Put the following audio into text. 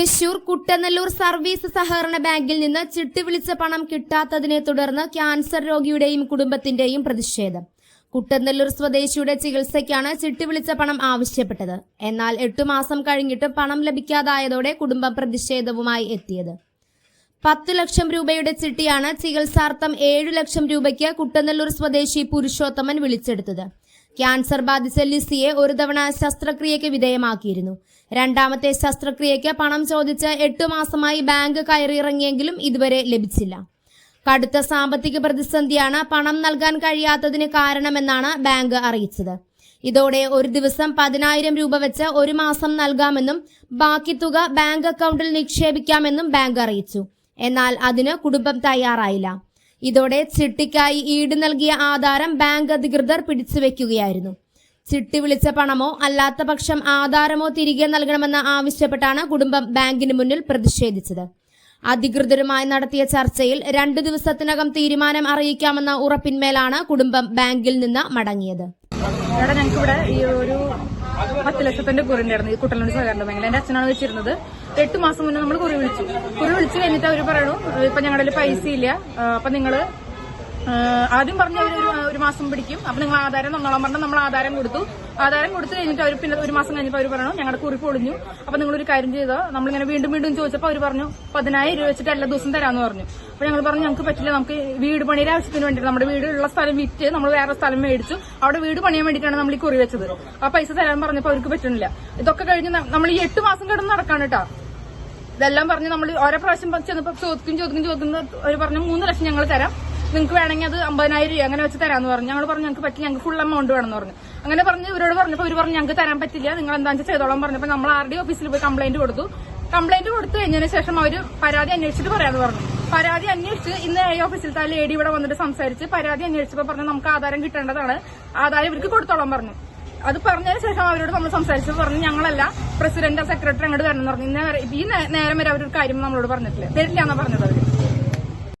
Thrissur Kuttanellur service സഹകരണ ബാങ്കിൽ നിന്ന് ചിട്ടി വിളിച്ച പണം കിട്ടാത്തതിനെ തുടർന്ന് ക്യാൻസർ രോഗിയുടെയും കുടുംബത്തിന്റെയും പ്രതിഷേധം. കുട്ടനല്ലൂർ സ്വദേശിയുടെ ചികിത്സയ്ക്കാണ് ചിട്ടി വിളിച്ച പണം ആവശ്യപ്പെട്ടത്. എന്നാൽ എട്ടു മാസം കഴിഞ്ഞിട്ടും പണം ലഭിക്കാതായതോടെ കുടുംബം പ്രതിഷേധവുമായി എത്തിയത്. പത്തു ലക്ഷം രൂപയുടെ ചിട്ടിയാണ് ചികിത്സാർത്ഥം ഏഴു ലക്ഷം രൂപയ്ക്ക് കുട്ടനല്ലൂർ സ്വദേശി പുരുഷോത്തമൻ വിളിച്ചെടുത്തത്. ക്യാൻസർ ബാധിച്ച ലിസിയെ ഒരു തവണ ശസ്ത്രക്രിയയ്ക്ക് വിധേയമാക്കിയിരുന്നു. രണ്ടാമത്തെ ശസ്ത്രക്രിയയ്ക്ക് പണം ചോദിച്ച് എട്ടു മാസമായി ബാങ്ക് കയറിയിറങ്ങിയെങ്കിലും ഇതുവരെ ലഭിച്ചില്ല. കടുത്ത സാമ്പത്തിക പ്രതിസന്ധിയാണ് പണം നൽകാൻ കഴിയാത്തതിന് കാരണമെന്നാണ് ബാങ്ക് അറിയിച്ചത്. ഇതോടെ ഒരു ദിവസം പതിനായിരം രൂപ വെച്ച് ഒരു മാസം നൽകാമെന്നും ബാക്കി തുക ബാങ്ക് അക്കൗണ്ടിൽ നിക്ഷേപിക്കാമെന്നും ബാങ്ക് അറിയിച്ചു. എന്നാൽ അതിന് കുടുംബം തയ്യാറായില്ല. ഇതോടെ ചിട്ടിക്കായി ഈട് നൽകിയ ആധാരം ബാങ്ക് അധികൃതർ പിടിച്ചുവെക്കുകയായിരുന്നു. ചിട്ടി വിളിച്ച പണമോ അല്ലാത്ത പക്ഷം ആധാരമോ തിരികെ നൽകണമെന്ന് ആവശ്യപ്പെട്ടാണ് കുടുംബം ബാങ്കിന് മുന്നിൽ പ്രതിഷേധിച്ചത്. അധികൃതരുമായി നടത്തിയ ചർച്ചയിൽ രണ്ടു ദിവസത്തിനകം തീരുമാനം അറിയിക്കാമെന്ന ഉറപ്പിന്മേലാണ് കുടുംബം ബാങ്കിൽ നിന്ന് മടങ്ങിയത്. ഇവിടെ ഈ ഒരു പത്ത് ലക്ഷത്തിന്റെ കുറി ഉണ്ടായിരുന്നു ഈ കുട്ടനോട് സഹകരണ ബാങ്കിൽ എന്റെ അച്ഛനാണ് വെച്ചിരുന്നത്. എട്ട് മാസം മുന്നേ നമ്മൾ കുറി വിളിച്ചു. കുറി വിളിച്ചു കഴിഞ്ഞിട്ട് അവർ പറയണു ഇപ്പൊ ഞങ്ങളുടെ പൈസ ഇല്ല അപ്പൊ നിങ്ങൾ ആദ്യം പറഞ്ഞ ഒരു മാസം പിടിക്കും. അപ്പൊ നിങ്ങൾ ആധാരം നന്നോളം പറഞ്ഞാൽ നമ്മൾ ആധാരം കൊടുത്തു. ആധാരം കൊടുത്തു കഴിഞ്ഞിട്ട് അവർ പിന്നെ ഒരു മാസം കഴിഞ്ഞപ്പോൾ അവർ പറഞ്ഞു ഞങ്ങളുടെ കുറി പൊളിഞ്ഞു. അപ്പൊ നിങ്ങളൊരു കാര്യം ചെയ്തോ? നമ്മളിങ്ങനെ വീണ്ടും വീണ്ടും ചോദിച്ചപ്പോൾ അവർ പറഞ്ഞു പതിനായിരം രൂപ വെച്ചിട്ട് എല്ലാ ദിവസം തരാമെന്ന് പറഞ്ഞു. അപ്പൊ ഞങ്ങൾ പറഞ്ഞു ഞങ്ങൾക്ക് പറ്റില്ല. നമുക്ക് വീട് പണിയുടെ ആവശ്യത്തിന് വേണ്ടി നമ്മുടെ വീടുള്ള സ്ഥലം വിറ്റ് നമ്മൾ വേറെ സ്ഥലം മേടിച്ചു. അവിടെ വീട് പണിയാൻ വേണ്ടിയിട്ടാണ് നമ്മൾ ഈ കുറി വെച്ചത്. ആ പൈസ തരാൻ പറഞ്ഞപ്പോൾ അവർക്ക് പറ്റുന്നില്ല ഇതൊക്കെ കഴിഞ്ഞ് നമ്മൾ ഈ എട്ട് മാസം കിടന്ന് നടക്കാണ് കേട്ടോ ഇതെല്ലാം പറഞ്ഞ് നമ്മൾ ഓരോ പ്രാവശ്യം ചെന്നപ്പോൾ ചോദിക്കും ചോദിക്കും ചോദിക്കുന്ന അവർ പറഞ്ഞു മൂന്ന് ലക്ഷം ഞങ്ങൾ തരാം. നിങ്ങൾക്ക് വേണമെങ്കിൽ അത് അമ്പതിനായിരം രൂപ അങ്ങനെ വെച്ച് തരാമെന്ന് പറഞ്ഞു. ഞങ്ങൾ പറഞ്ഞു ഞങ്ങൾക്ക് പറ്റി ഞങ്ങൾക്ക് ഫുൾ എമൗണ്ട് വേണമെന്ന് പറഞ്ഞു. അങ്ങനെ പറഞ്ഞ് ഇവരോട് പറഞ്ഞപ്പോൾ ഇവർ പറഞ്ഞു ഞങ്ങൾക്ക് തരാൻ പറ്റില്ല. നിങ്ങൾ എന്താ വെച്ചാൽ ചെയ്തോളാം പറഞ്ഞപ്പോൾ നമ്മൾ ആർ ഡി ഓഫീസിൽ പോയി കംപ്ലൈന്റ് കൊടുത്തു. കംപ്ലൈന്റ് കൊടുത്തു കഴിഞ്ഞതിന് ശേഷം അവർ പരാതി അന്വേഷിച്ചിട്ട് പറയാന്ന് പറഞ്ഞു. പരാതി അന്വേഷിച്ച് ഇന്ന് എ ഓഫീസിൽ ആ ലേഡി ഇവിടെ വന്നിട്ട് സംസാരിച്ച് പരാതി അന്വേഷിച്ചപ്പോൾ പറഞ്ഞു നമുക്ക് ആധാരം കിട്ടേണ്ടതാണ്. ആധാരം ഇവർക്ക് കൊടുത്തോളാം പറഞ്ഞു. അത് പറഞ്ഞതിന് ശേഷം അവരോട് നമ്മൾ സംസാരിച്ചു പറഞ്ഞു ഞങ്ങളല്ല പ്രസിഡന്റ് സെക്രട്ടറി അങ്ങോട്ട് വരണം എന്ന് പറഞ്ഞു. ഇന്നേ ഈ നേരം വരെ അവരൊരു കാര്യം നമ്മളോട് പറഞ്ഞിട്ടില്ല. തരില്ല എന്നാ പറഞ്ഞത് അവർ.